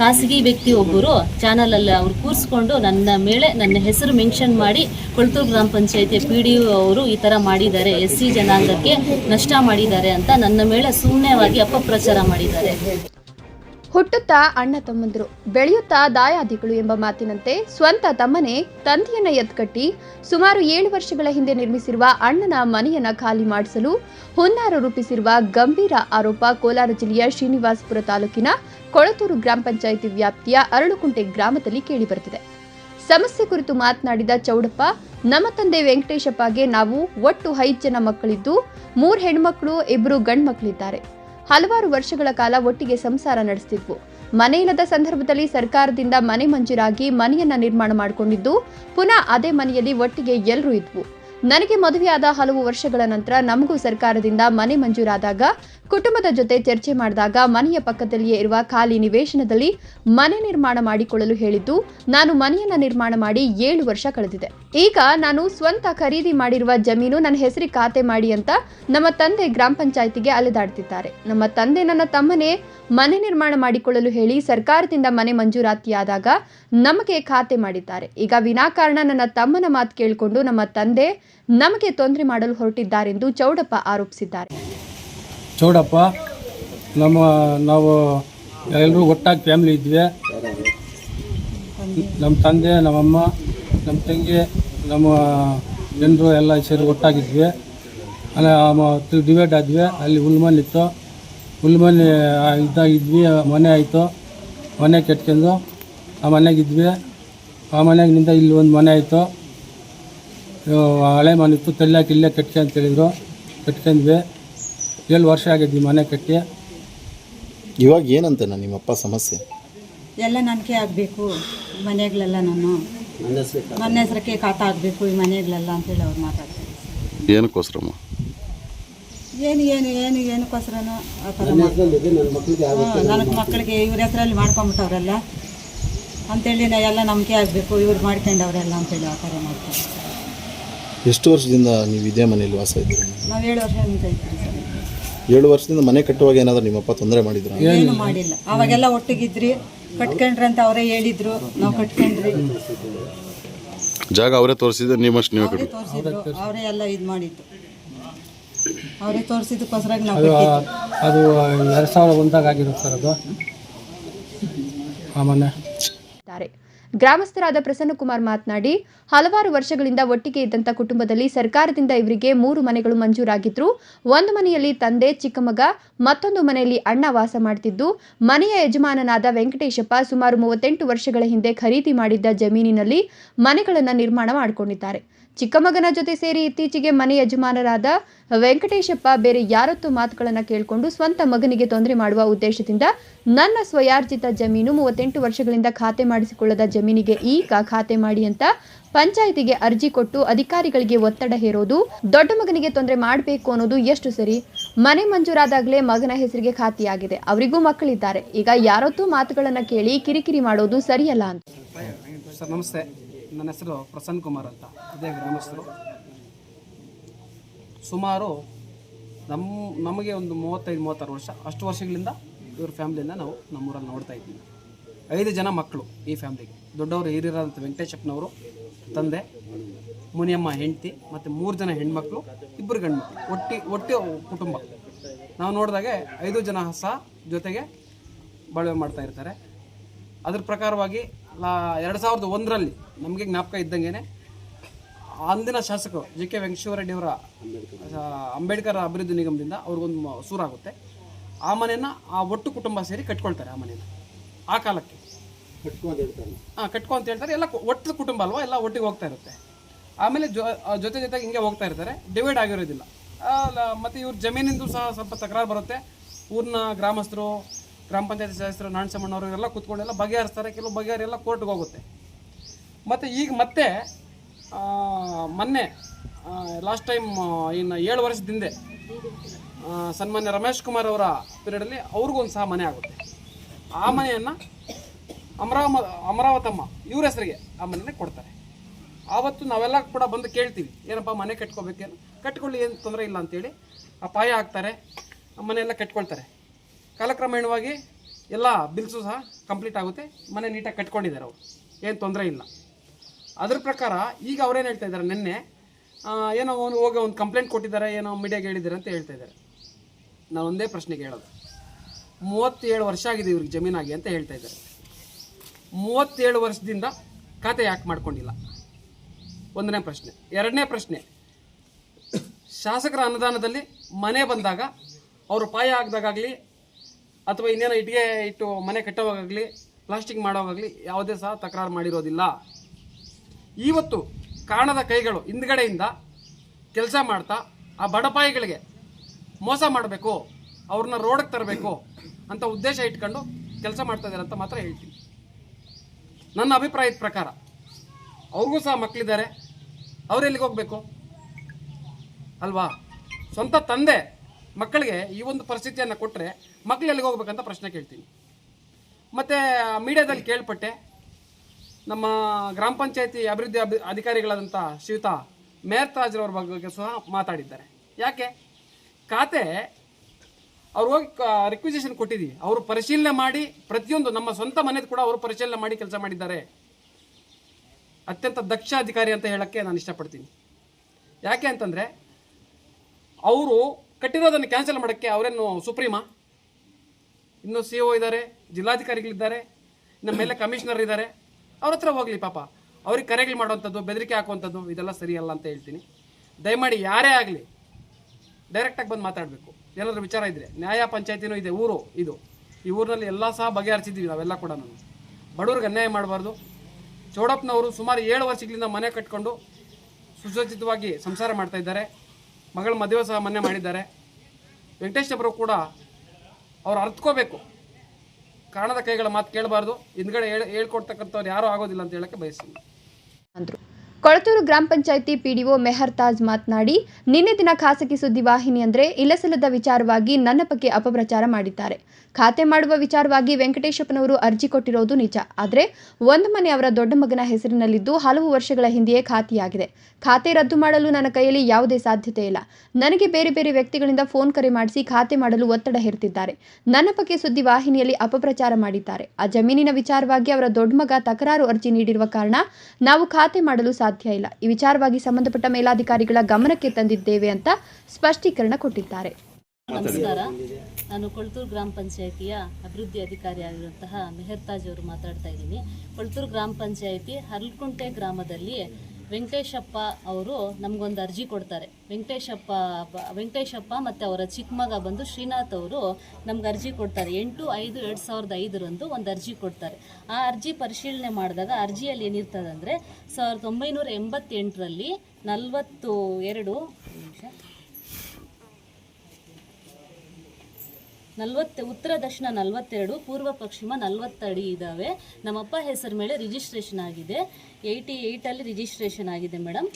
ಖಾಸಗಿ ವ್ಯಕ್ತಿ ಒಬ್ಬರು ಚಾನಲಲ್ಲಿ ಅವ್ರು ಕೂರಿಸ್ಕೊಂಡು ನನ್ನ ಮೇಲೆ ನನ್ನ ಹೆಸರು ಮೆನ್ಷನ್ ಮಾಡಿ ಕೊಳ್ತೂರು ಗ್ರಾಮ ಪಂಚಾಯತಿ ಪಿ ಡಿ ಅವರು ಈ ಥರ ಮಾಡಿದ್ದಾರೆ. ಎಸ್ ಸಿ ಜನಾಂಗಕ್ಕೆ ನಷ್ಟ ಮಾಡಿದ್ದಾರೆ ಅಂತ ನನ್ನ ಮೇಲೆ ಸುಮ್ಮನೆವಾಗಿ ಅಪಪ್ರಚಾರ ಮಾಡಿದ್ದಾರೆ. ಹುಟ್ಟುತ್ತಾ ಅಣ್ಣ ತಮ್ಮಂದಿರು, ಬೆಳೆಯುತ್ತಾ ದಾಯಾದಿಗಳು ಎಂಬ ಮಾತಿನಂತೆ ಸ್ವಂತ ತಮ್ಮನೇ ತಂದೆಯನ್ನ ಎತ್ಕಟ್ಟಿ ಸುಮಾರು ಏಳು ವರ್ಷಗಳ ಹಿಂದೆ ನಿರ್ಮಿಸಿರುವ ಅಣ್ಣನ ಮನೆಯನ್ನ ಖಾಲಿ ಮಾಡಿಸಲು ಹುನ್ನಾರ ರೂಪಿಸಿರುವ ಗಂಭೀರ ಆರೋಪ ಕೋಲಾರ ಜಿಲ್ಲೆಯ ಶ್ರೀನಿವಾಸಪುರ ತಾಲೂಕಿನ ಕೊಳತೂರು ಗ್ರಾಮ ಪಂಚಾಯಿತಿ ವ್ಯಾಪ್ತಿಯ ಅರಳುಕುಂಟೆ ಗ್ರಾಮದಲ್ಲಿ ಕೇಳಿಬರುತ್ತಿದೆ. ಸಮಸ್ಯೆ ಕುರಿತು ಮಾತನಾಡಿದ ಚೌಡಪ್ಪ, ನಮ್ಮ ತಂದೆ ವೆಂಕಟೇಶಪ್ಪಗೆ ನಾವು ಒಟ್ಟು ಐದು ಜನ ಮಕ್ಕಳಿದ್ದು, ಮೂರು ಹೆಣ್ಮಕ್ಳು ಇಬ್ಬರು ಗಂಡ್ಮಕ್ಳಿದ್ದಾರೆ. ಹಲವಾರು ವರ್ಷಗಳ ಕಾಲ ಒಟ್ಟಿಗೆ ಸಂಸಾರ ನಡೆಸ್ತಿದ್ವು. ಮನೆ ಇಲ್ಲದ ಸಂದರ್ಭದಲ್ಲಿ ಸರ್ಕಾರದಿಂದ ಮನೆ ಮಂಜೂರಾಗಿ ಮನೆಯನ್ನ ನಿರ್ಮಾಣ ಮಾಡಿಕೊಂಡಿದ್ದು, ಪುನಃ ಅದೇ ಮನೆಯಲ್ಲಿ ಒಟ್ಟಿಗೆ ಎಲ್ಲರೂ ಇದ್ವು. ನನಗೆ ಮದುವೆಯಾದ ಹಲವು ವರ್ಷಗಳ ನಂತರ ನಮಗೂ ಸರ್ಕಾರದಿಂದ ಮನೆ ಮಂಜೂರಾದಾಗ, ಕುಟುಂಬದ ಜೊತೆ ಚರ್ಚೆ ಮಾಡಿದಾಗ ಮನೆಯ ಪಕ್ಕದಲ್ಲಿಯೇ ಇರುವ ಖಾಲಿ ನಿವೇಶನದಲ್ಲಿ ಮನೆ ನಿರ್ಮಾಣ ಮಾಡಿಕೊಳ್ಳಲು ಹೇಳಿದ್ದು, ನಾನು ಮನೆಯನ್ನ ನಿರ್ಮಾಣ ಮಾಡಿ ಏಳು ವರ್ಷ ಕಳೆದಿದೆ. ಈಗ ನಾನು ಸ್ವಂತ ಖರೀದಿ ಮಾಡಿರುವ ಜಮೀನು ನನ್ನ ಹೆಸರಿಗೆ ಖಾತೆ ಮಾಡಿ ಅಂತ ನಮ್ಮ ತಂದೆ ಗ್ರಾಮ ಪಂಚಾಯಿತಿಗೆ ಅಲೆದಾಡ್ತಿದ್ದಾರೆ. ನಮ್ಮ ತಂದೆ ನನ್ನ ತಮ್ಮನೇ ಮನೆ ನಿರ್ಮಾಣ ಮಾಡಿಕೊಳ್ಳಲು ಹೇಳಿ ಸರ್ಕಾರದಿಂದ ಮನೆ ಮಂಜೂರಾತಿಯಾದಾಗ ನಮಗೆ ಖಾತೆ ಮಾಡಿದ್ದಾರೆ. ಈಗ ವಿನಾಕಾರಣ ನನ್ನ ತಮ್ಮನ ಮಾತು ಕೇಳಿಕೊಂಡು ನಮ್ಮ ತಂದೆ ನಮಗೆ ತೊಂದರೆ ಮಾಡಲು ಹೊರಟಿದ್ದಾರೆಂದು ಚೌಡಪ್ಪ ಆರೋಪಿಸಿದ್ದಾರೆ. ಚೌಡಪ್ಪ, ನಮ್ಮ ನಾವು ಎಲ್ಲರೂ ಒಟ್ಟಾಗಿ ಫ್ಯಾಮಿಲಿ ಇದ್ವಿ. ನಮ್ಮ ತಂದೆ, ನಮ್ಮಮ್ಮ, ನಮ್ಮ ತಂಗಿ, ನಮ್ಮ ಜನರು ಎಲ್ಲ ಸೇರಿ ಒಟ್ಟಾಗಿದ್ವಿ. ಅಲ್ಲಿ ಡಿವೈಡ್ ಆದ್ವಿ. ಅಲ್ಲಿ ಹುಲ್ಮನ್ ಇತ್ತು. ಹುಲ್ಮನ್ ಇದ್ದಾಗಿದ್ವಿ ಮನೆ ಆಯಿತು. ಮನೆ ಕೆಟ್ಕೊಂಡು ಆ ಮನೆಗಿದ್ವಿ. ಆ ಮನೆಗಿನಿಂದ ಇಲ್ಲಿ ಒಂದು ಮನೆ ಆಯಿತು. ಹಳೆ ಮನೆ ಇತ್ತು ತೆಲ್ಲಾಕಿ ಇಲ್ಲೇ ಕಟ್ಕೆ ಅಂತ ಹೇಳಿದ್ರು. ಕಟ್ಕೊಂಡ್ವಿ ಏಳು ವರ್ಷ ಆಗಿದ್ವಿ ಮನೆ ಕಟ್ಟಿ. ಇವಾಗ ಏನಂತ ನಿಮ್ಮಪ್ಪ ಸಮಸ್ಯೆ? ಎಲ್ಲ ನನಗೆ ಆಗಬೇಕು. ಮನೆಗಳೆಲ್ಲ ನಾನು. ನನ್ನ ಹೆಸರಕ್ಕೆ ಖಾತಾ ಆಗಬೇಕು ಈ ಮನೆಗಳೆಲ್ಲ ಅಂತೇಳಿ ಅವ್ರು ಮಾತಾಡ್ತಾರೆ. ಏನಕ್ಕೋಸ್ಕರಮ್ಮ? ಏನು ಏನು ಏನು ಏನಕ್ಕೋಸ್ಕರ ಆ ಥರ ನನಗೆ ಮಕ್ಕಳಿಗೆ ಇವ್ರ ಹೆಸರಲ್ಲಿ ಮಾಡ್ಕೊಂಬಿಟ್ಟವ್ರೆಲ್ಲ. ಅಂತೇಳಿ ನಾ ಎಲ್ಲ ನಂಬಿಕೆ ಆಗಬೇಕು. ಇವ್ರು ಮಾಡ್ಕೊಂಡವ್ರೆಲ್ಲ ಅಂತೇಳಿ ಆ ಥರ ಮಾಡ್ತಾರೆ. ಎಷ್ಟು ವರ್ಷದಿಂದ ನೀವು ಇದೇ ಮನೆಯಲ್ಲಿ ವಾಸ ಇದ್ದೀರಿ? ನಾವು ಏಳು ಸರ್? ವರ್ಷದಿಂದ ಮನೆ ಕಟ್ಟುವಾಗ ಏನಾದರೂ ನಿಮ್ಮಪ್ಪ ತೊಂದರೆ ಮಾಡಿದ್ರು? ಏನು ಮಾಡಿಲ್ಲ. ಅವಾಗೆಲ್ಲ ಒಟ್ಟಿಗಿದ್ರಿ. ಕಟ್ಕೊಂಡ್ರಿ ಅಂತ ಅವರೇ ಹೇಳಿದ್ರು. ನಾವು ಕಟ್ಕೊಂಡ್ರಿ ಜಾಗ ಅವರೇ ತೋರಿಸಿದ್ರೆ ನಿಮ್ಮಷ್ಟು ನೀವೇ ಅವರೇ ತೋರಿಸಿದ್ರು. ಅವರೇ ಎಲ್ಲ ಇದು ಮಾಡಿದ್ದು. ಅವರೇ ತೋರಿಸಿದಕ್ಕೋಸ್ಕರ ನಾವು ಅದು ಕಟ್ಟಿದ್ದು ಅದು ಎರಡು ಸಾವಿರದ ಒಂದಾಗ ಆಗಿರೋದು ಸರ್ ಅದು. ಆ ಮನೆ. ಇದ್ದಾರೆ ಗ್ರಾಮಸ್ಥರಾದ ಪ್ರಸನ್ನಕುಮಾರ್ ಮಾತನಾಡಿ, ಹಲವಾರು ವರ್ಷಗಳಿಂದ ಒಟ್ಟಿಗೆ ಇದ್ದಂಥ ಕುಟುಂಬದಲ್ಲಿ ಸರ್ಕಾರದಿಂದ ಇವರಿಗೆ ಮೂರು ಮನೆಗಳು ಮಂಜೂರಾಗಿದ್ರು. ಒಂದು ಮನೆಯಲ್ಲಿ ತಂದೆ ಚಿಕ್ಕಮಗ ಮತ್ತೊಂದು ಮನೆಯಲ್ಲಿ ಅಣ್ಣ ವಾಸ ಮಾಡ್ತಿದ್ದು. ಮನೆಯ ಯಜಮಾನನಾದ ವೆಂಕಟೇಶಪ್ಪ ಸುಮಾರು ಮೂವತ್ತೆಂಟು ವರ್ಷಗಳ ಹಿಂದೆ ಖರೀದಿ ಮಾಡಿದ್ದ ಜಮೀನಿನಲ್ಲಿ ಮನೆಗಳನ್ನು ನಿರ್ಮಾಣ ಮಾಡಿಕೊಂಡಿದ್ದಾರೆ. ಚಿಕ್ಕ ಮಗನ ಜೊತೆ ಸೇರಿ ಇತ್ತೀಚೆಗೆ ಮನೆ ಯಜಮಾನರಾದ ವೆಂಕಟೇಶಪ್ಪ ಬೇರೆ ಯಾರತ್ತೂ ಮಾತುಗಳನ್ನು ಕೇಳಿಕೊಂಡು ಸ್ವಂತ ಮಗನಿಗೆ ತೊಂದರೆ ಮಾಡುವ ಉದ್ದೇಶದಿಂದ ನನ್ನ ಸ್ವಯಾರ್ಜಿತ ಜಮೀನು ಮೂವತ್ತೆಂಟು ವರ್ಷಗಳಿಂದ ಖಾತೆ ಮಾಡಿಸಿಕೊಳ್ಳದ ಜಮೀನಿಗೆ ಈಗ ಖಾತೆ ಮಾಡಿ ಅಂತ ಪಂಚಾಯಿತಿಗೆ ಅರ್ಜಿ ಕೊಟ್ಟು ಅಧಿಕಾರಿಗಳಿಗೆ ಒತ್ತಡ ಹೇರೋದು, ದೊಡ್ಡ ಮಗನಿಗೆ ತೊಂದರೆ ಮಾಡಬೇಕು ಅನ್ನೋದು ಎಷ್ಟು ಸರಿ? ಮನೆ ಮಂಜೂರಾದಾಗಲೇ ಮಗನ ಹೆಸರಿಗೆ ಖಾತೆಯಾಗಿದೆ. ಅವರಿಗೂ ಮಕ್ಕಳಿದ್ದಾರೆ. ಈಗ ಯಾರತ್ತೂ ಮಾತುಗಳನ್ನು ಕೇಳಿ ಕಿರಿಕಿರಿ ಮಾಡೋದು ಸರಿಯಲ್ಲ ಅಂತ. ಸರ್, ನಮಸ್ತೆ. ನನ್ನ ಹೆಸರು ಪ್ರಸನ್ನ ಕುಮಾರ್ ಅಂತ. ಅದೇ ಗ್ರಾಮಸ್ಥರು. ಸುಮಾರು ನಮ್ಮ ನಮಗೆ ಒಂದು ಮೂವತ್ತೈದು, ಮೂವತ್ತಾರು ವರ್ಷ. ಅಷ್ಟು ವರ್ಷಗಳಿಂದ ಇವ್ರ ಫ್ಯಾಮ್ಲಿಯಿಂದ ನಾವು ನಮ್ಮೂರಲ್ಲಿ ನೋಡ್ತಾ ಇದ್ದೀವಿ. ಐದು ಜನ ಮಕ್ಕಳು ಈ ಫ್ಯಾಮ್ಲಿಗೆ. ದೊಡ್ಡವರು ಹಿರಿಯರಾದಂಥ ವೆಂಕಟೇಶಪ್ಪನವರು, ತಂದೆ, ಮುನಿಯಮ್ಮ ಹೆಂಡತಿ, ಮತ್ತು ಮೂರು ಜನ ಹೆಣ್ಮಕ್ಳು, ಇಬ್ಬರು ಗಂಡ್ಮಕ್ಳು. ಒಟ್ಟಿ ಒಟ್ಟಿ ಕುಟುಂಬ. ನಾವು ನೋಡಿದಾಗೆ ಐದು ಜನ ಸಹ ಜೊತೆಗೆ ಬಾಳ್ವೆ ಮಾಡ್ತಾ ಇರ್ತಾರೆ. ಅದ್ರ ಪ್ರಕಾರವಾಗಿ ಲಾ, ಎರಡು ಸಾವಿರದ ಒಂದರಲ್ಲಿ ನಮಗೆ ಜ್ಞಾಪಕ ಇದ್ದಂಗೆ ಅಂದಿನ ಶಾಸಕರು ಜಿ ಕೆ ವೆಂಕಟೇಶ್ವರ ರೆಡ್ಡಿ ಅವರ ಅಂಬೇಡ್ಕರ್ ಅಭಿವೃದ್ಧಿ ನಿಗಮದಿಂದ ಅವ್ರಿಗೊಂದು ಮ- ಸೂರಾಗುತ್ತೆ. ಆ ಮನೆಯನ್ನು ಆ ಒಟ್ಟು ಕುಟುಂಬ ಸೇರಿ ಕಟ್ಕೊಳ್ತಾರೆ ಆ ಮನೆಯನ್ನು. ಆ ಕಾಲಕ್ಕೆ. ಹಾಂ ಕಟ್ಕೊ ಅಂತ ಹೇಳ್ತಾರೆ. ಎಲ್ಲ ಒಟ್ಟು ಕುಟುಂಬ ಅಲ್ವಾ? ಎಲ್ಲ ಒಟ್ಟಿಗೆ ಹೋಗ್ತಾ ಇರುತ್ತೆ. ಆಮೇಲೆ ಜೊ ಜೊತೆ ಜೊತೆಗೆ ಹಿಂಗೆ ಹೋಗ್ತಾ ಇರ್ತಾರೆ. ಡಿವೈಡ್ ಆಗಿರೋದಿಲ್ಲ. ಮತ್ತೆ ಇವ್ರ ಜಮೀನಿಂದು ಸಹ ಸ್ವಲ್ಪ ತಕರಾರು ಬರುತ್ತೆ. ಊರಿನ ಗ್ರಾಮಸ್ಥರು ಗ್ರಾಮ ಪಂಚಾಯತ್ ಸದಸ್ಯರು ನಾಣಸಮ್ಮಣ್ಣವರು ಇವರೆಲ್ಲ ಕೂತ್ಕೊಂಡೆಲ್ಲ ಬಗೆಹರಿಸ್ತಾರೆ. ಕೆಲವು ಬಗೆಹರಿಯೆಲ್ಲ ಕೋರ್ಟ್ಗೆ ಹೋಗುತ್ತೆ. ಮತ್ತು ಈಗ ಮತ್ತೆ ಮೊನ್ನೆ ಲಾಸ್ಟ್ ಟೈಮ್ ಇನ್ನು ಏಳು ವರ್ಷದ ಹಿಂದೆ ಆ, ಸನ್ಮಾನ್ಯ ರಮೇಶ್ ಕುಮಾರ್ ಅವರ ಪೀರಿಯಡಲ್ಲಿ ಅವ್ರಿಗೊಂದು ಸಹ ಮನೆ ಆಗುತ್ತೆ. ಆ ಮನೆಯನ್ನು ಅಮರಾಮ ಅಮರಾವತಮ್ಮ ಇವ್ರ ಹೆಸರಿಗೆ ಆ ಮನೆಯೇ ಕೊಡ್ತಾರೆ. ಆವತ್ತು ನಾವೆಲ್ಲ ಕೂಡ ಬಂದು ಕೇಳ್ತೀವಿ ಏನಪ್ಪ ಮನೆ ಕಟ್ಕೋಬೇಕೇನು? ಕಟ್ಕೊಳ್ಳಿ ಏನು ತೊಂದರೆ ಇಲ್ಲ ಅಂತೇಳಿ ಅಪಾಯ ಆಗ್ತಾರೆ ಮನೆಯೆಲ್ಲ ಕಟ್ಕೊಳ್ತಾರೆ. ಕಾಲಕ್ರಮೇಣವಾಗಿ ಎಲ್ಲ ಬಿಲ್ಸು ಸಹ ಕಂಪ್ಲೀಟ್ ಆಗುತ್ತೆ ಮನೆ ನೀಟಾಗಿ ಕಟ್ಕೊಂಡಿದ್ದಾರೆ ಅವರು. ಏನು ತೊಂದರೆ ಇಲ್ಲ. ಅದ್ರ ಪ್ರಕಾರ ಈಗ ಅವ್ರೇನು ಹೇಳ್ತಾ ಇದ್ದಾರೆ ನಿನ್ನೆ ಏನೋ ಒಂದು ಹೋಗಿ ಒಂದು ಕಂಪ್ಲೇಂಟ್ ಕೊಟ್ಟಿದ್ದಾರೆ, ಏನೋ ಮೀಡಿಯಾಗೆ ಹೇಳಿದ್ದಾರೆ ಅಂತ ಹೇಳ್ತಾ ಇದ್ದಾರೆ. ನಾನು ಒಂದೇ ಪ್ರಶ್ನೆಗೆ ಹೇಳೋದು. ಮೂವತ್ತೇಳು ವರ್ಷ ಆಗಿದೆ ಇವ್ರಿಗೆ ಜಮೀನಾಗಿ ಅಂತ ಹೇಳ್ತಾ ಇದ್ದಾರೆ. ಮೂವತ್ತೇಳು ವರ್ಷದಿಂದ ಖಾತೆ ಯಾಕೆ ಮಾಡ್ಕೊಂಡಿಲ್ಲ? ಒಂದನೇ ಪ್ರಶ್ನೆ. ಎರಡನೇ ಪ್ರಶ್ನೆ. ಶಾಸಕರ ಅನುದಾನದಲ್ಲಿ ಮನೆ ಬಂದಾಗ ಅವರು ಪಾಯ ಹಾಕ್ದಾಗಲಿ ಅಥವಾ ಇನ್ನೇನೋ ಇಟ್ಟಿಗೆ ಇಟ್ಟು ಮನೆ ಕಟ್ಟೋವಾಗಲಿ ಪ್ಲಾಸ್ಟಿಕ್ ಮಾಡೋವಾಗಲಿ ಯಾವುದೇ ಸಹ ತಕರಾರು ಮಾಡಿರೋದಿಲ್ಲ. ಇವತ್ತು ಕಾಣದ ಕೈಗಳು ಹಿಂದ್ಗಡೆಯಿಂದ ಕೆಲಸ ಮಾಡ್ತಾ, ಆ ಬಡಪಾಯಿಗಳಿಗೆ ಮೋಸ ಮಾಡಬೇಕು, ಅವ್ರನ್ನ ರೋಡಕ್ಕೆ ತರಬೇಕು ಅಂತ ಉದ್ದೇಶ ಇಟ್ಕೊಂಡು ಕೆಲಸ ಮಾಡ್ತಾ ಇದ್ದಾರೆ ಅಂತ ಮಾತ್ರ ಹೇಳ್ತೀನಿ. ನನ್ನ ಅಭಿಪ್ರಾಯದ ಪ್ರಕಾರ, ಅವ್ರಿಗೂ ಸಹ ಮಕ್ಕಳಿದ್ದಾರೆ ಎಲ್ಲಿಗೆ ಹೋಗಬೇಕು? ಅಲ್ವಾ? ಸ್ವಂತ ತಂದೆ ಮಕ್ಕಳಿಗೆ ಈ ಒಂದು ಪರಿಸ್ಥಿತಿಯನ್ನು ಕೊಟ್ಟರೆ ಮಕ್ಕಳು ಎಲ್ಲಿಗೆ ಹೋಗ್ಬೇಕಂತ ಪ್ರಶ್ನೆ ಕೇಳ್ತೀನಿ. ಮತ್ತು ಮೀಡಿಯಾದಲ್ಲಿ ಕೇಳ್ಪಟ್ಟೆ ನಮ್ಮ ಗ್ರಾಮ ಪಂಚಾಯತಿ ಅಭಿವೃದ್ಧಿ ಅಭಿ ಅಧಿಕಾರಿಗಳಾದಂಥ ಶ್ರೀಯುತ ಮೇರ್ತಾಜ್ರವ್ರ ಬಗ್ಗೆ ಸಹ ಮಾತಾಡಿದ್ದಾರೆ. ಯಾಕೆ? ಖಾತೆ, ಅವ್ರು ಹೋಗಿ ರಿಕ್ವಿಸಿಷನ್ ಕೊಟ್ಟಿದ್ದೀವಿ. ಅವರು ಪರಿಶೀಲನೆ ಮಾಡಿ, ಪ್ರತಿಯೊಂದು ನಮ್ಮ ಸ್ವಂತ ಮನೆದು ಕೂಡ ಅವರು ಪರಿಶೀಲನೆ ಮಾಡಿ ಕೆಲಸ ಮಾಡಿದ್ದಾರೆ. ಅತ್ಯಂತ ದಕ್ಷ ಅಧಿಕಾರಿ ಅಂತ ಹೇಳೋಕ್ಕೆ ನಾನು ಇಷ್ಟಪಡ್ತೀನಿ. ಯಾಕೆ ಅಂತಂದರೆ, ಅವರು ಕಟ್ಟಿರೋದನ್ನು ಕ್ಯಾನ್ಸಲ್ ಮಾಡೋಕ್ಕೆ ಅವರೇನು ಸುಪ್ರೀಮ? ಇನ್ನು ಸಿ ಒ ಇದ್ದಾರೆ, ಜಿಲ್ಲಾಧಿಕಾರಿಗಳಿದ್ದಾರೆ ನಮ್ಮ ಮೇಲೆ ಕಮಿಷನರ್ ಇದ್ದಾರೆ. ಅವ್ರ ಹತ್ರ ಹೋಗಲಿ ಪಾಪ. ಅವ್ರಿಗೆ ಕರೆಗಳು ಮಾಡುವಂಥದ್ದು, ಬೆದರಿಕೆ ಹಾಕುವಂಥದ್ದು, ಇದೆಲ್ಲ ಸರಿಯಲ್ಲ ಅಂತ ಹೇಳ್ತೀನಿ. ದಯಮಾಡಿ ಯಾರೇ ಆಗಲಿ ಡೈರೆಕ್ಟಾಗಿ ಬಂದು ಮಾತಾಡಬೇಕು. ಏನಾದರೂ ವಿಚಾರ ಇದ್ದರೆ ನ್ಯಾಯ ಪಂಚಾಯತಿನೂ ಇದೆ, ಊರು ಇದು. ಈ ಊರಿನಲ್ಲಿ ಎಲ್ಲ ಸಹ ಬಗೆಹರಿಸಿದ್ದೀವಿ ನಾವೆಲ್ಲ ಕೂಡ ನಾನು. ಬಡವ್ರಿಗೆ ಅನ್ಯಾಯ ಮಾಡಬಾರ್ದು. ಚೌಡಪ್ಪನವರು ಸುಮಾರು ಏಳು ವರ್ಷಗಳಿಂದ ಮನೆ ಕಟ್ಕೊಂಡು ಸುಸಜ್ಜಿತವಾಗಿ ಸಂಸಾರ ಮಾಡ್ತಾ ಇದ್ದಾರೆ. ಮಗಳ ಮದುವೆ ಸಹ ಮನೆ ಮಾಡಿದ್ದಾರೆ. ವೆಂಕಟೇಶ್ ಅವರು ಕೂಡ ಅವ್ರು ಅರ್ಥಕೋಬೇಕು ಕಾಣದ ಕೈಗಳ ಮಾತು ಕೇಳಬಾರ್ದು. ಹಿಂದ್ಗಡೆ ಹೇಳ್ ಹೇಳ್ಕೊಡ್ತಕ್ಕಂಥವ್ರು ಯಾರೂ ಆಗೋದಿಲ್ಲ ಅಂತ ಹೇಳಕ್ಕೆ ಬಯಸ್ತೀನಿ. ಅಂದ್ರು. ಕೊಳತೂರು ಗ್ರಾಮ ಪಂಚಾಯಿತಿ ಪಿಡಿಒ ಮೆಹರ್ ತಾಜ್ ಮಾತನಾಡಿ, ನಿನ್ನೆ ದಿನ ಖಾಸಗಿ ಸುದ್ದಿವಾಹಿನಿ ಅಂದ್ರೆ ಇಲ್ಲಸಲ್ಲದ ವಿಚಾರವಾಗಿ ನನ್ನ ಬಗ್ಗೆ ಅಪಪ್ರಚಾರ ಮಾಡಿದ್ದಾರೆ. ಖಾತೆ ಮಾಡುವ ವಿಚಾರವಾಗಿ ವೆಂಕಟೇಶಪ್ಪನವರು ಅರ್ಜಿ ಕೊಟ್ಟಿರೋದು ನಿಜ. ಆದರೆ ಒಂದು ಮನೆ ಅವರ ದೊಡ್ಡ ಮಗನ ಹೆಸರಿನಲ್ಲಿದ್ದು ಹಲವು ವರ್ಷಗಳ ಹಿಂದೆಯೇ ಖಾತೆಯಾಗಿದೆ. ಖಾತೆ ರದ್ದು ಮಾಡಲು ನನ್ನ ಕೈಯಲ್ಲಿ ಯಾವುದೇ ಸಾಧ್ಯತೆ ಇಲ್ಲ. ನನಗೆ ಬೇರೆ ಬೇರೆ ವ್ಯಕ್ತಿಗಳಿಂದ ಫೋನ್ ಕರೆ ಮಾಡಿಸಿ ಖಾತೆ ಮಾಡಲು ಒತ್ತಡ ಹೇರ್ತಿದ್ದಾರೆ. ನನ್ನ ಬಗ್ಗೆ ಸುದ್ದಿವಾಹಿನಿಯಲ್ಲಿ ಅಪಪ್ರಚಾರ ಮಾಡಿದ್ದಾರೆ. ಆ ಜಮೀನಿನ ವಿಚಾರವಾಗಿ ಅವರ ದೊಡ್ಡ ಮಗ ತಕರಾರು ಅರ್ಜಿ ನೀಡಿರುವ ಕಾರಣ ನಾವು ಖಾತೆ ಮಾಡಲು ಸಾಧ್ಯ ಇಲ್ಲ. ಈ ವಿಚಾರವಾಗಿ ಸಂಬಂಧಪಟ್ಟ ಮೇಲಾಧಿಕಾರಿಗಳ ಗಮನಕ್ಕೆ ತಂದಿದ್ದೇವೆ ಅಂತ ಸ್ಪಷ್ಟೀಕರಣ ಕೊಟ್ಟಿದ್ದಾರೆ. ನಮಸ್ಕಾರ. ನಾನು ಕೊಳ್ತೂರು ಗ್ರಾಮ ಪಂಚಾಯಿತಿಯ ಅಭಿವೃದ್ಧಿ ಅಧಿಕಾರಿ ಆಗಿರುವಂತಹ ಮೆಹರ್ತಾಜ್ ಅವರು ಮಾತಾಡ್ತಾ ಇದ್ದೀನಿ. ಕೊಳ್ತೂರು ಗ್ರಾಮ ಪಂಚಾಯಿತಿ ಹರ್ಲ್ಕುಂಟೆ ಗ್ರಾಮದಲ್ಲಿ ವೆಂಕಟೇಶಪ್ಪ ಅವರು ನಮಗೊಂದು ಅರ್ಜಿ ಕೊಡ್ತಾರೆ. ವೆಂಕಟೇಶಪ್ಪ ವೆಂಕಟೇಶಪ್ಪ ಮತ್ತು ಅವರ ಚಿಕ್ಕ ಮಗ ಬಂದು ಶ್ರೀನಾಥ್ ಅವರು ನಮ್ಗೆ ಅರ್ಜಿ ಕೊಡ್ತಾರೆ. ಎಂಟು, ಐದು, ಎರಡು ಸಾವಿರದ ಐದರಂದು ಒಂದು ಅರ್ಜಿ ಕೊಡ್ತಾರೆ. ಆ ಅರ್ಜಿ ಪರಿಶೀಲನೆ ಮಾಡಿದಾಗ ಅರ್ಜಿಯಲ್ಲಿ ಏನಿರ್ತದೆ ಅಂದರೆ ಸಾವಿರದ ಒಂಬೈನೂರ ಎಂಬತ್ತೆಂಟರಲ್ಲಿ ನಲವತ್ತು ಎರಡು ನಲ್ವತ್ತು, ಉತ್ತರ ದಕ್ಷಿಣ ನಲವತ್ತೆರಡು, ಪೂರ್ವ ಪಶ್ಚಿಮ ನಲವತ್ತಡಿ ಇದ್ದಾವೆ ನಮ್ಮಪ್ಪ ಹೆಸರು ಮೇಲೆ ರಿಜಿಸ್ಟ್ರೇಷನ್ ಆಗಿದೆ. ಏಯ್ಟಿ ಏಯ್ಟಲ್ಲಿ ರಿಜಿಸ್ಟ್ರೇಷನ್ ಆಗಿದೆ ಮೇಡಮ್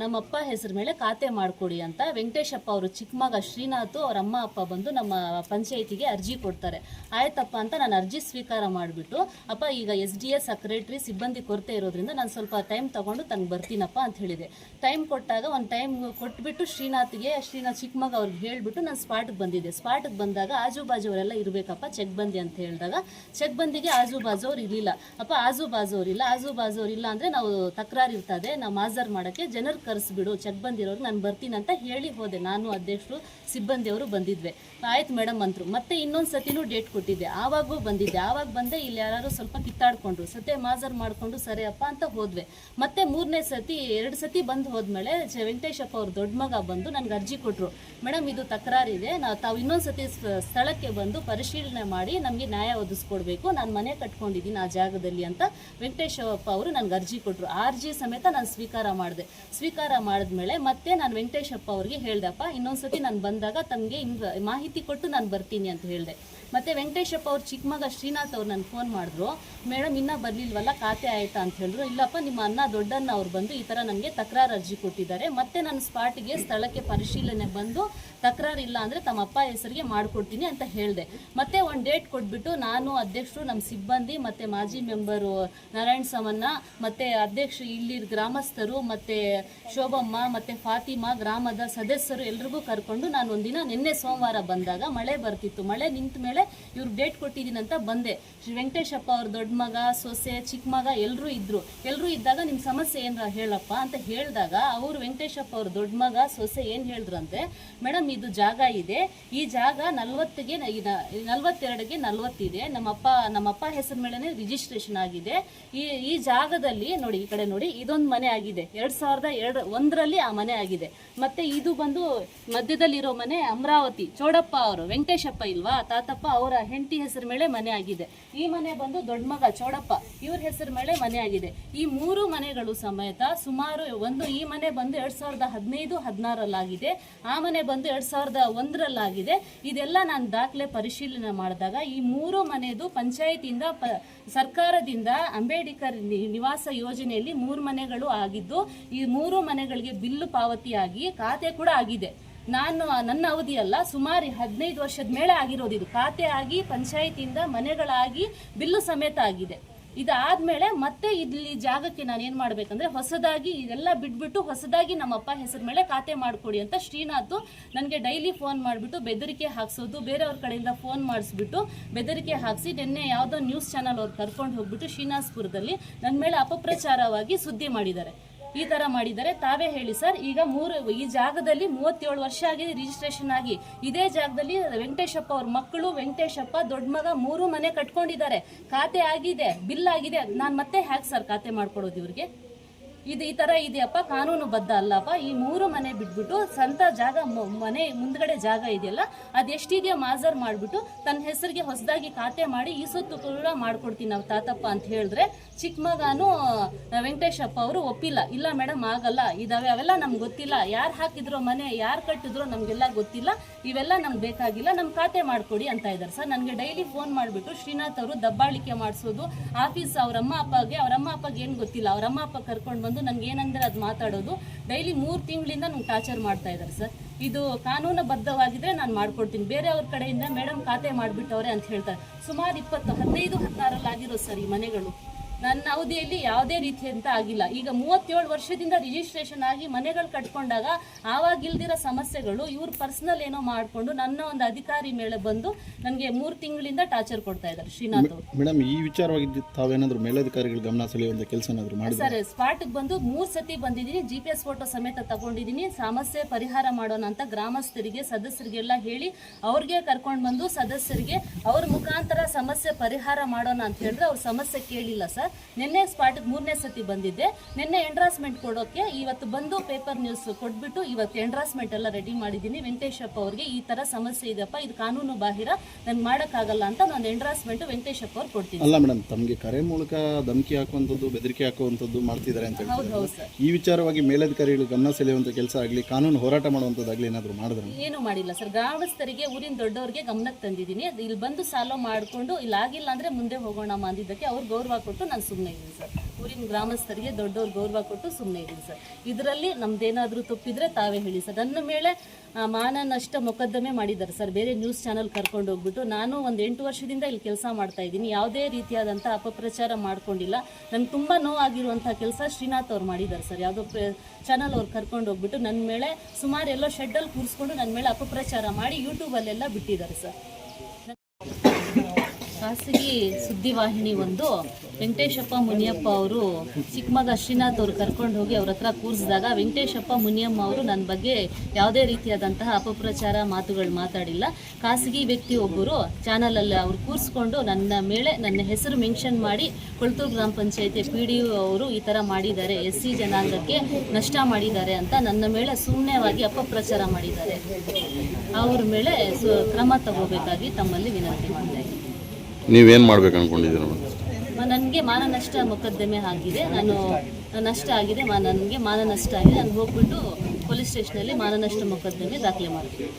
ನಮ್ಮಪ್ಪ ಹೆಸರು ಮೇಲೆ ಖಾತೆ ಮಾಡಿಕೊಡಿ ಅಂತ ವೆಂಕಟೇಶಪ್ಪ ಅವರು ಚಿಕ್ಕ ಮಗ ಶ್ರೀನಾಥ್ ಅವ್ರ ಅಮ್ಮ ಅಪ್ಪ ಬಂದು ನಮ್ಮ ಪಂಚಾಯಿತಿಗೆ ಅರ್ಜಿ ಕೊಡ್ತಾರೆ. ಆಯ್ತಪ್ಪ ಅಂತ ನಾನು ಅರ್ಜಿ ಸ್ವೀಕಾರ ಮಾಡಿಬಿಟ್ಟು, ಅಪ್ಪ, ಈಗ ಎಸ್ ಡಿ ಎಸ್ ಸೆಕ್ರೆಟ್ರಿ ಸಿಬ್ಬಂದಿ ಕೊರತೆ ಇರೋದ್ರಿಂದ ನಾನು ಸ್ವಲ್ಪ ಟೈಮ್ ತೊಗೊಂಡು ತಂಗೆ ಬರ್ತೀನಪ್ಪ ಅಂತ ಹೇಳಿದೆ. ಟೈಮ್ ಕೊಟ್ಟಾಗ ಒಂದು ಟೈಮ್ ಕೊಟ್ಬಿಟ್ಟು ಶ್ರೀನಾಥ್ಗೆ, ಶ್ರೀನಾಥ್ ಚಿಕ್ಕ ಮಗ ಅವ್ರಿಗೆ ಹೇಳಿಬಿಟ್ಟು ನಾನು ಸ್ಪಾಟ್ಗೆ ಬಂದಿದ್ದೆ. ಸ್ಪಾಟ್ಗೆ ಬಂದಾಗ ಆಜು ಬಾಜು ಅವರೆಲ್ಲ ಇರಬೇಕಪ್ಪ ಚೆಕ್ ಬಂದಿ ಅಂತ ಹೇಳಿದಾಗ ಚೆಕ್ ಬಂದಿಗೆ ಆಜು ಬಾಜು ಅವ್ರು ಇರಲಿಲ್ಲ. ಅಪ್ಪ ಆಜು ಬಾಜು ಅವ್ರಿಲ್ಲ ಆಜು ಬಾಜು ಅವ್ರಿಲ್ಲ ಅಂದರೆ ನಾವು ತಕರಾರು ಇರ್ತದೆ ನಾವು ಮಾಜರ್ ಮಾಡೋಕ್ಕೆ ಜನರು ಕರೆಸ್ಬಿಡು ಚೆಕ್ ಬಂದಿರೋರು ನಾನು ಬರ್ತೀನಿ ಅಂತ ಹೇಳಿ ಹೋದೆ. ನಾನು ಅಧ್ಯಕ್ಷರು, ಸಿಬ್ಬಂದಿಯವರು ಬಂದಿದ್ವಿ. ಆಯ್ತು ಮೇಡಮ್ ಅಂತರು. ಮತ್ತೆ ಇನ್ನೊಂದು ಸತಿನೂ ಡೇಟ್ ಕೊಟ್ಟಿದ್ದೆ. ಆವಾಗೂ ಬಂದಿದ್ದೆ. ಆವಾಗ ಬಂದೆ ಇಲ್ಲಿ ಯಾರು ಸ್ವಲ್ಪ ಕಿತ್ತಾಡ್ಕೊಂಡ್ರು. ಸತೆ ಮಾಜರ್ ಮಾಡಿಕೊಂಡು ಸರಿ ಅಪ್ಪ ಅಂತ ಹೋದ್ವಿ. ಮತ್ತೆ ಮೂರನೇ ಸತಿ, ಎರಡು ಸತಿ ಬಂದು ಹೋದ್ಮೇಲೆ ವೆಂಕಟೇಶಪ್ಪ ಅವ್ರ ದೊಡ್ಡ ಮಗ ಬಂದು ನನಗೆ ಅರ್ಜಿ ಕೊಟ್ಟರು ಮೇಡಮ್, ಇದು ತಕರಾರಿದೆ ನಾವು ತಾವು ಇನ್ನೊಂದು ಸತಿ ಸ್ಥಳಕ್ಕೆ ಬಂದು ಪರಿಶೀಲನೆ ಮಾಡಿ ನಮಗೆ ನ್ಯಾಯ ಒದಗಿಸ್ಕೊಡ್ಬೇಕು. ನಾನು ಮನೆ ಕಟ್ಕೊಂಡಿದ್ದೀನಿ ಆ ಜಾಗದಲ್ಲಿ ಅಂತ ವೆಂಕಟೇಶಪ್ಪ ಅವರು ನನಗೆ ಅರ್ಜಿ ಕೊಟ್ಟರು ಆ ಅರ್ಜಿ ಸಮೇತ ನಾನು ಸ್ವೀಕಾರ ಮಾಡಿದೆ. ಸ್ವೀಕಾರ ಮಾಡಿದ್ಮೇಲೆ ಮತ್ತೆ ನಾನು ವೆಂಕಟೇಶಪ್ಪ ಅವ್ರಿಗೆ ಹೇಳ್ದಪ್ಪ ಇನ್ನೊಂದ್ಸತಿ ನಾನು ಬಂದಾಗ ತಮಗೆ ಹಿಂಗೆ ಮಾಹಿತಿ ಕೊಟ್ಟು ನಾನು ಬರ್ತೀನಿ ಅಂತ ಹೇಳಿದೆ. ಮತ್ತೆ ವೆಂಕಟೇಶಪ್ಪ ಅವ್ರ ಚಿಕ್ಕ ಮಗ ಶ್ರೀನಾಥ್ ಅವ್ರು ನನಗೆ ಫೋನ್ ಮಾಡಿದ್ರು. ಮೇಡಮ್, ಇನ್ನೂ ಬರಲಿಲ್ವಲ್ಲ? ಖಾತೆ ಆಯ್ತಾ? ಅಂತ ಹೇಳಿದ್ರು. ಇಲ್ಲಪ್ಪ, ನಿಮ್ಮ ಅಣ್ಣ ದೊಡ್ಡಣ್ಣ ಅವ್ರು ಬಂದು ಈ ಥರ ನನಗೆ ತಕರಾರು ಅರ್ಜಿ ಕೊಟ್ಟಿದ್ದಾರೆ. ಮತ್ತೆ ನಾನು ಸ್ಪಾಟಿಗೆ ಸ್ಥಳಕ್ಕೆ ಪರಿಶೀಲನೆ ಬಂದು ತಕರಾರು ಇಲ್ಲ ಅಂದರೆ ತಮ್ಮ ಅಪ್ಪ ಹೆಸರಿಗೆ ಮಾಡಿಕೊಡ್ತೀನಿ ಅಂತ ಹೇಳಿದೆ. ಮತ್ತೆ ಒಂದು ಡೇಟ್ ಕೊಟ್ಬಿಟ್ಟು ನಾನು ಅಧ್ಯಕ್ಷರು ನಮ್ಮ ಸಿಬ್ಬಂದಿ, ಮತ್ತು ಮಾಜಿ ಮೆಂಬರು ನಾರಾಯಣ ಸಮನ್ನ, ಮತ್ತು ಅಧ್ಯಕ್ಷರು ಇಲ್ಲಿ ಗ್ರಾಮಸ್ಥರು, ಮತ್ತು ಶೋಭಮ್ಮ, ಮತ್ತು ಫಾತಿಮಾ ಗ್ರಾಮದ ಸದಸ್ಯರು ಎಲ್ರಿಗೂ ಕರ್ಕೊಂಡು ನಾನು ಒಂದಿನ ನಿನ್ನೆ ಸೋಮವಾರ ಬಂದಾಗ ಮಳೆ ಬರ್ತಿತ್ತು. ಮಳೆ ನಿಂತ ಮೇಲೆ ಇವ್ರು ಡೇಟ್ ಕೊಟ್ಟಿದ್ದೀನಿ ಅಂತ ಬಂದೆ. ಶ್ರೀ ವೆಂಕಟೇಶಪ್ಪ ಅವ್ರ ದೊಡ್ಡ ಮಗ, ಸೊಸೆ, ಚಿಕ್ಕ ಮಗ ಎಲ್ಲರೂ ಇದ್ರು. ಎಲ್ಲರೂ ಇದ್ದಾಗ ನಿಮ್ಮ ಸಮಸ್ಯೆ ಏನರ ಹೇಳಪ್ಪ ಅಂತ ಹೇಳಿದಾಗ ಅವರು ವೆಂಕಟೇಶಪ್ಪ ಅವ್ರ ದೊಡ್ಡ ಮಗ, ಸೊಸೆ ಏನು ಹೇಳಿದ್ರಂತೆ ಮೇಡಮ್, ಇದು ಜಾಗ ಇದೆ. ಈ ಜಾಗ ನಲ್ವತ್ತಿಗೆ ನಲ್ವತ್ತೆರಡಿಗೆ ನಲ್ವತ್ತಿದೆ. ನಮ್ಮಪ್ಪ ನಮ್ಮಪ್ಪ ಹೆಸರು ಮೇಲೆ ರಿಜಿಸ್ಟ್ರೇಷನ್ ಆಗಿದೆ. ಈ ಈ ಜಾಗದಲ್ಲಿ ನೋಡಿ, ಈ ಕಡೆ ನೋಡಿ, ಇದೊಂದು ಮನೆ ಆಗಿದೆ. ಎರಡ್ ಸಾವಿರದ ಎರಡು, ಒಂದರಲ್ಲಿ ಆ ಮನೆ ಆಗಿದೆ. ಮತ್ತೆ ಇದು ಬಂದು ಮಧ್ಯದಲ್ಲಿರೋ ಮನೆ ಅಮರಾವತಿ, ಚೋಡಪ್ಪ ಅವರು. ವೆಂಕಟೇಶಪ್ಪ ಇಲ್ವಾ? ತಾತಪ್ಪ ಅವರ ಹೆಂಡತಿ ಹೆಸರು ಮೇಲೆ ಮನೆ ಆಗಿದೆ. ಈ ಮನೆ ಬಂದು ದೊಡ್ಡ ಮಗ ಚೋಡಪ್ಪ ಇವ್ರ ಹೆಸರು ಮೇಲೆ ಮನೆ ಆಗಿದೆ. ಈ ಮೂರು ಮನೆಗಳು ಸಮೇತ ಸುಮಾರು ಒಂದು ಈ ಮನೆ ಬಂದು ಎರಡ್ ಸಾವಿರದ ಹದಿನೈದು, ಹದಿನಾರಲ್ಲಾಗಿದೆ. ಆ ಮನೆ ಬಂದು ಎರಡ್ ಸಾವಿರದ ಒಂದರಲ್ಲಾಗಿದೆ. ಇದೆಲ್ಲ ನಾನು ದಾಖಲೆ ಪರಿಶೀಲನೆ ಮಾಡಿದಾಗ ಈ ಮೂರು ಮನೆದು ಪಂಚಾಯತಿಯಿಂದ ಪ ಸರ್ಕಾರದಿಂದ ಅಂಬೇಡ್ಕರ್ ನಿವಾಸ ಯೋಜನೆಯಲ್ಲಿ ಮೂರು ಮನೆಗಳು ಆಗಿದ್ದು, ಈ ಮೂರು ಮನೆಗಳಿಗೆ ಬಿಲ್ಲು ಪಾವತಿಯಾಗಿ ಖಾತೆ ಕೂಡ ಆಗಿದೆ. ನಾನು ನನ್ನ ಅವಧಿಯಲ್ಲ ಸುಮಾರು ಹದಿನೈದು ವರ್ಷದ ಮೇಲೆ ಆಗಿರೋದು ಇದು. ಖಾತೆ ಆಗಿ ಪಂಚಾಯತಿಯಿಂದ ಮನೆಗಳಾಗಿ, ಬಿಲ್ಲು ಸಮೇತ ಆಗಿದೆ. ಇದಾದ್ಮೇಲೆ ಮತ್ತೆ ಇಲ್ಲಿ ಜಾಗಕ್ಕೆ ನಾನು ಏನ್ ಮಾಡ್ಬೇಕಂದ್ರೆ ಹೊಸದಾಗಿ ಇದೆಲ್ಲ ಬಿಟ್ಬಿಟ್ಟು ಹೊಸದಾಗಿ ನಮ್ಮಪ್ಪ ಹೆಸರ ಮೇಲೆ ಖಾತೆ ಮಾಡ್ಕೊಡಿ ಅಂತ ಶ್ರೀನಾಥ್ ನನಗೆ ಡೈಲಿ ಫೋನ್ ಮಾಡಿಬಿಟ್ಟು ಬೆದರಿಕೆ ಹಾಕ್ಸೋದು, ಬೇರೆಯವ್ರ ಕಡೆಯಿಂದ ಫೋನ್ ಮಾಡಿಸ್ಬಿಟ್ಟು ಬೆದರಿಕೆ ಹಾಕ್ಸಿ ನಿನ್ನೆ ಯಾವುದೋ ನ್ಯೂಸ್ ಚಾನಲ್ ಅವ್ರು ಕರ್ಕೊಂಡು ಹೋಗ್ಬಿಟ್ಟು ಶ್ರೀನಾಥ್ಪುರದಲ್ಲಿ ನನ್ನ ಮೇಲೆ ಅಪಪ್ರಚಾರವಾಗಿ ಸುದ್ದಿ ಮಾಡಿದ್ದಾರೆ. ಈ ತರ ಮಾಡಿದ್ದಾರೆ ತಾವೇ ಹೇಳಿ ಸರ್, ಈಗ ಮೂರು, ಈ ಜಾಗದಲ್ಲಿ ಮೂವತ್ತೇಳು ವರ್ಷ ಆಗಿದೆ ರಿಜಿಸ್ಟ್ರೇಷನ್ ಆಗಿ. ಇದೇ ಜಾಗದಲ್ಲಿ ವೆಂಕಟೇಶಪ್ಪ ಅವ್ರ ಮಕ್ಕಳು, ವೆಂಕಟೇಶಪ್ಪ ದೊಡ್ಡ ಮಗ, ಮೂರು ಮನೆ ಕಟ್ಕೊಂಡಿದ್ದಾರೆ. ಖಾತೆ ಆಗಿದೆ ಬಿಲ್ ಆಗಿದೆ. ನಾನು ಮತ್ತೆ ಹ್ಯಾಕ್ ಸರ್ ಖಾತೆ ಮಾಡ್ಕೊಡೋದು ಇವ್ರಿಗೆ. ಇದು ಈ ತರ ಇದೆಯಪ್ಪ, ಕಾನೂನು ಬದ್ಧ ಅಲ್ಲಪ್ಪ. ಈ ಮೂರು ಮನೆ ಬಿಟ್ಬಿಟ್ಟು ಸ್ವಂತ ಜಾಗ ಮನೆ ಮುಂದ್ಗಡೆ ಜಾಗ ಇದೆಯಲ್ಲ ಅದೆಷ್ಟಿದೆಯೋ ಮಾಜರ್ ಮಾಡಿಬಿಟ್ಟು ತನ್ನ ಹೆಸರಿಗೆ ಹೊಸದಾಗಿ ಖಾತೆ ಮಾಡಿ ಈ ಸೊತ್ತು ಕೂಡ ಮಾಡ್ಕೊಡ್ತೀನಿ ನಾವು ತಾತಪ್ಪ ಅಂತ ಹೇಳಿದ್ರೆ ಚಿಕ್ಕ ಮಗನೂ ವೆಂಕಟೇಶಪ್ಪ ಅವರು ಒಪ್ಪಿಲ್ಲ. ಇಲ್ಲ ಮೇಡಮ್ ಆಗಲ್ಲ. ಇದಾವೆ, ಅವೆಲ್ಲ ನಮ್ಗೆ ಗೊತ್ತಿಲ್ಲ. ಯಾರು ಹಾಕಿದ್ರೋ ಮನೆ, ಯಾರು ಕಟ್ಟಿದ್ರೋ ನಮಗೆಲ್ಲ ಗೊತ್ತಿಲ್ಲ. ಇವೆಲ್ಲ ನಮ್ಗೆ ಬೇಕಾಗಿಲ್ಲ ನಮ್ಮ ಖಾತೆ ಮಾಡಿಕೊಡಿ ಅಂತ ಇದ್ದಾರೆ ಸರ್, ನನಗೆ ಡೈಲಿ ಫೋನ್ ಮಾಡಿಬಿಟ್ಟು ಶ್ರೀನಾಥ್ ಅವರು ದಬ್ಬಾಳಿಕೆ ಮಾಡಿಸೋದು, ಆಫೀಸ್ ಅವ್ರ ಅಮ್ಮ, ಅಪ್ಪಗೆ ಅವರಮ್ಮ ಅಪ್ಪಗೆ ಏನು ಗೊತ್ತಿಲ್ಲ. ಅವ್ರ ಅಮ್ಮ, ಅಪ್ಪ ಕರ್ಕೊಂಡು ಬಂದು ನನ್ಗೆ ಏನಂದ್ರೆ ಅದು ಮಾತಾಡೋದು. ಡೈಲಿ ಮೂರು ತಿಂಗಳಿಂದ ನಂಗೆ ಟಾರ್ಚರ್ ಮಾಡ್ತಾ ಇದ್ದಾರೆ ಸರ್. ಇದು ಕಾನೂನು ಬದ್ಧವಾಗಿದ್ರೆ ನಾನು ಮಾಡ್ಕೊಡ್ತೀನಿ. ಬೇರೆ ಅವ್ರ ಕಡೆಯಿಂದ ಮೇಡಮ್ ಖಾತೆ ಮಾಡಿಬಿಟ್ಟವ್ರೆ ಅಂತ ಹೇಳ್ತಾರೆ. ಸುಮಾರು ಇಪ್ಪತ್ತು, ಹದಿನೈದು ಹದಿನಾರಲ್ಲಿ ಆಗಿರೋದು ಸರ್ ಈ ಮನೆಗಳು. ನನ್ನ ಅವಧಿಯಲ್ಲಿ ಯಾವುದೇ ರೀತಿಯಂತ ಆಗಿಲ್ಲ. ಈಗ ಮೂವತ್ತೇಳು ವರ್ಷದಿಂದ ರಿಜಿಸ್ಟ್ರೇಷನ್ ಆಗಿ ಮನೆಗಳು ಕಟ್ಕೊಂಡಾಗ ಆವಾಗ ಇಲ್ದಿರೋ ಸಮಸ್ಯೆಗಳು ಇವ್ರು ಪರ್ಸನಲ್ ಏನೋ ಮಾಡಿಕೊಂಡು ನನ್ನ ಒಂದು ಅಧಿಕಾರಿ ಮೇಲೆ ಬಂದು ನನಗೆ ಮೂರು ತಿಂಗಳಿಂದ ಟಾರ್ಚರ್ ಕೊಡ್ತಾ ಇದ್ದಾರೆ ಶ್ರೀನಾಥ್ ಅವರು. ಮೇಡಮ್ ಈ ವಿಚಾರವಾಗಿ ತಾವೇನಾದರೂ ಮೇಲಧಿಕಾರಿಗಳ ಗಮನ ಸೆಳೆಯುವಂಥ ಕೆಲಸ ಏನಾದರೂ ಸರ್ ಸ್ಪಾಟ್ಗೆ ಬಂದು ಮೂರು ಸತಿ ಬಂದಿದ್ದೀನಿ ಜಿ ಪಿ ಎಸ್ ಫೋಟೋ ಸಮೇತ ತಗೊಂಡಿದ್ದೀನಿ ಸಮಸ್ಯೆ ಪರಿಹಾರ ಮಾಡೋಣ ಅಂತ ಗ್ರಾಮಸ್ಥರಿಗೆ ಸದಸ್ಯರಿಗೆಲ್ಲ ಹೇಳಿ ಅವ್ರಿಗೆ ಕರ್ಕೊಂಡು ಬಂದು ಸದಸ್ಯರಿಗೆ ಅವ್ರ ಮುಖಾಂತರ ಸಮಸ್ಯೆ ಪರಿಹಾರ ಮಾಡೋಣ ಅಂತ ಹೇಳಿದ್ರೆ ಅವ್ರ ಸಮಸ್ಯೆ ಕೇಳಿಲ್ಲ ಸರ್. ನಿನ್ನೆ ಸ್ಪಾಟ್ಗೆ ಮೂರನೇ ಸತಿ ಬಂದಿದ್ದೆ ನಿನ್ನೆ ಎಂಡ್ರಾಸ್ಮೆಂಟ್ ಕೊಡೋಕೆ ಇವತ್ತು ಬಂದು ಪೇಪರ್ ನ್ಯೂಸ್ ಕೊಟ್ಬಿಟ್ಟು ಇವತ್ತು ಎಂಡ್ರಾಸ್ಮೆಂಟ್ ಎಲ್ಲ ರೆಡಿ ಮಾಡಿದ್ದೀನಿ. ವೆಂಕಟೇಶಪ್ಪ ಅವ್ರಿಗೆ ಈ ತರ ಸಮಸ್ಯೆ ಇದೆಯಪ್ಪ ಇದು ಕಾನೂನು ಬಾಹಿರ ನನ್ಗೆ ಮಾಡೋಕ್ಕಾಗಲ್ಲ ಅಂತ ನಾನು ಎಂಡ್ರಾಸ್ಮೆಂಟ್ ವೆಂಕಟೇಶಪ್ಪ ಅವ್ರು ಕೊಡ್ತೀನಿ. ಅಲ್ಲ ಮೇಡಮ್ ತಮಗೆ ಕರೆ ಮೂಲಕ ಧಮಕಿ ಹಾಕುವಂಥದ್ದು ಬೆದರಿಕೆ ಹಾಕುವಂಥದ್ದು ಮಾಡ್ತಿದ್ದಾರೆ ಅಂತ ಹೌದು ಹೇಳ್ತಾರೆ ಈ ವಿಚಾರವಾಗಿ ಮೇಲಧಿಕಾರಿಗಳು ಗಮನ ಸೆಳೆಯುವಂಥ ಕೆಲಸ ಆಗಲಿ ಕಾನೂನು ಹೋರಾಟ ಮಾಡುವಂಥದ್ದಾಗಲಿ ಏನಾದರೂ ಮಾಡಿದ್ರೆ ಏನು ಮಾಡಿಲ್ಲ ಸರ್. ಗ್ರಾಮಸ್ಥರಿಗೆ ಊರಿನ ದೊಡ್ಡವರಿಗೆ ಗಮನಕ್ಕೆ ತಂದಿದ್ದೀನಿ. ಇಲ್ಲಿ ಬಂದು ಸಾಲೋ ಮಾಡಿಕೊಂಡು ಇಲ್ಲಿ ಆಗಿಲ್ಲ ಅಂದ್ರೆ ಮುಂದೆ ಹೋಗೋಣ ಅಂದಿದ್ದಕ್ಕೆ ಅವ್ರು ಗೌರವ ಕೊಟ್ಟು ನಾನು ಸುಮ್ಮನೆ ಇದ್ದೀನಿ ಸರ್. ಊರಿನ ಗ್ರಾಮಸ್ಥರಿಗೆ ದೊಡ್ಡವ್ರು ಗೌರವ ಕೊಟ್ಟು ಸುಮ್ಮನೆ ಇದ್ದೀನಿ ಸರ್. ಇದರಲ್ಲಿ ನಮ್ದೇನಾದ್ರೂ ತಪ್ಪಿದ್ರೆ ತಾವೇ ಹೇಳಿ ಸರ್. ನನ್ನ ಮೇಲೆ ಮಾನನಷ್ಟ ಮೊಕದ್ದಮೆ ಮಾಡಿದ್ದಾರೆ ಸರ್. ಬೇರೆ ನ್ಯೂಸ್ ಚಾನಲ್ ಕರ್ಕೊಂಡು ಹೋಗ್ಬಿಟ್ಟು ನಾನು ಒಂದು ಎಂಟು ವರ್ಷದಿಂದ ಇಲ್ಲಿ ಕೆಲಸ ಮಾಡ್ತಾ ಇದ್ದೀನಿ. ಯಾವುದೇ ರೀತಿಯಾದಂಥ ಅಪಪ್ರಚಾರ ಮಾಡ್ಕೊಂಡಿಲ್ಲ. ನಂಗೆ ತುಂಬ ನೋವಾಗಿರುವಂಥ ಕೆಲಸ ಶ್ರೀನಾಥ್ ಅವ್ರು ಮಾಡಿದ್ದಾರೆ ಸರ್. ಯಾವುದೋ ಚಾನಲ್ ಅವ್ರು ಕರ್ಕೊಂಡು ಹೋಗ್ಬಿಟ್ಟು ನನ್ನ ಮೇಲೆ ಸುಮಾರು ಎಲ್ಲೋ ಶೆಡ್ಡಲ್ಲಿ ಕೂರಿಸ್ಕೊಂಡು ನನ್ನ ಮೇಲೆ ಅಪಪ್ರಚಾರ ಮಾಡಿ ಯೂಟ್ಯೂಬಲ್ಲೆಲ್ಲ ಬಿಟ್ಟಿದ್ದಾರೆ ಸರ್. ಖಾಸಗಿ ಸುದ್ದಿವಾಹಿನಿ ಒಂದು ವೆಂಕಟೇಶಪ್ಪ ಮುನಿಯಪ್ಪ ಅವರು ಚಿಕ್ಕಮಗ ಶ್ರೀನಾಥ್ ಅವರು ಕರ್ಕೊಂಡು ಹೋಗಿ ಅವ್ರ ಹತ್ರ ಕೂರಿಸಿದಾಗ, ವೆಂಕಟೇಶಪ್ಪ ಮುನಿಯಮ್ಮ ಅವರು ನನ್ನ ಬಗ್ಗೆ ಯಾವುದೇ ರೀತಿಯಾದಂತಹ ಅಪಪ್ರಚಾರ ಮಾತುಗಳು ಮಾತಾಡಿಲ್ಲ. ಖಾಸಗಿ ವ್ಯಕ್ತಿ ಒಬ್ಬರು ಚಾನಲಲ್ಲಿ ಅವರು ಕೂರಿಸ್ಕೊಂಡು ನನ್ನ ಮೇಲೆ ನನ್ನ ಹೆಸರು ಮೆನ್ಷನ್ ಮಾಡಿ ಕೊಳ್ತೂರು ಗ್ರಾಮ ಪಂಚಾಯತಿ ಪಿ ಡಿ ಅವರು ಈ ಥರ ಮಾಡಿದ್ದಾರೆ. ಎಸ್ ಸಿ ಜನಾಂಗಕ್ಕೆ ನಷ್ಟ ಮಾಡಿದ್ದಾರೆ ಅಂತ ನನ್ನ ಮೇಲೆ ಸುಮ್ಮನೆವಾಗಿ ಅಪಪ್ರಚಾರ ಮಾಡಿದ್ದಾರೆ. ಅವ್ರ ಮೇಲೆ ಕ್ರಮ ತಗೋಬೇಕಾಗಿ ತಮ್ಮಲ್ಲಿ ವಿನಂತಿ ಇದ್ದೀನಿ. ನೀವೇನು ಮಾಡ್ಬೇಕು ಅನ್ಕೊಂಡಿದ್ದೀರ ನನಗೆ ಮಾನನಷ್ಟ ಮೊಕದ್ದಮೆ ಆಗಿದೆ. ನಾನು ನಷ್ಟ ಆಗಿದೆ, ಮಾ ನನಗೆ ಮಾನನಷ್ಟ ಆಗಿದೆ. ನಾನು ಹೋಗ್ಬಿಟ್ಟು ಪೊಲೀಸ್ ಸ್ಟೇಷನಲ್ಲಿ ಮಾನನಷ್ಟ ಮೊಕದ್ದಮೆ ದಾಖಲೆ ಮಾಡ್ತೀನಿ.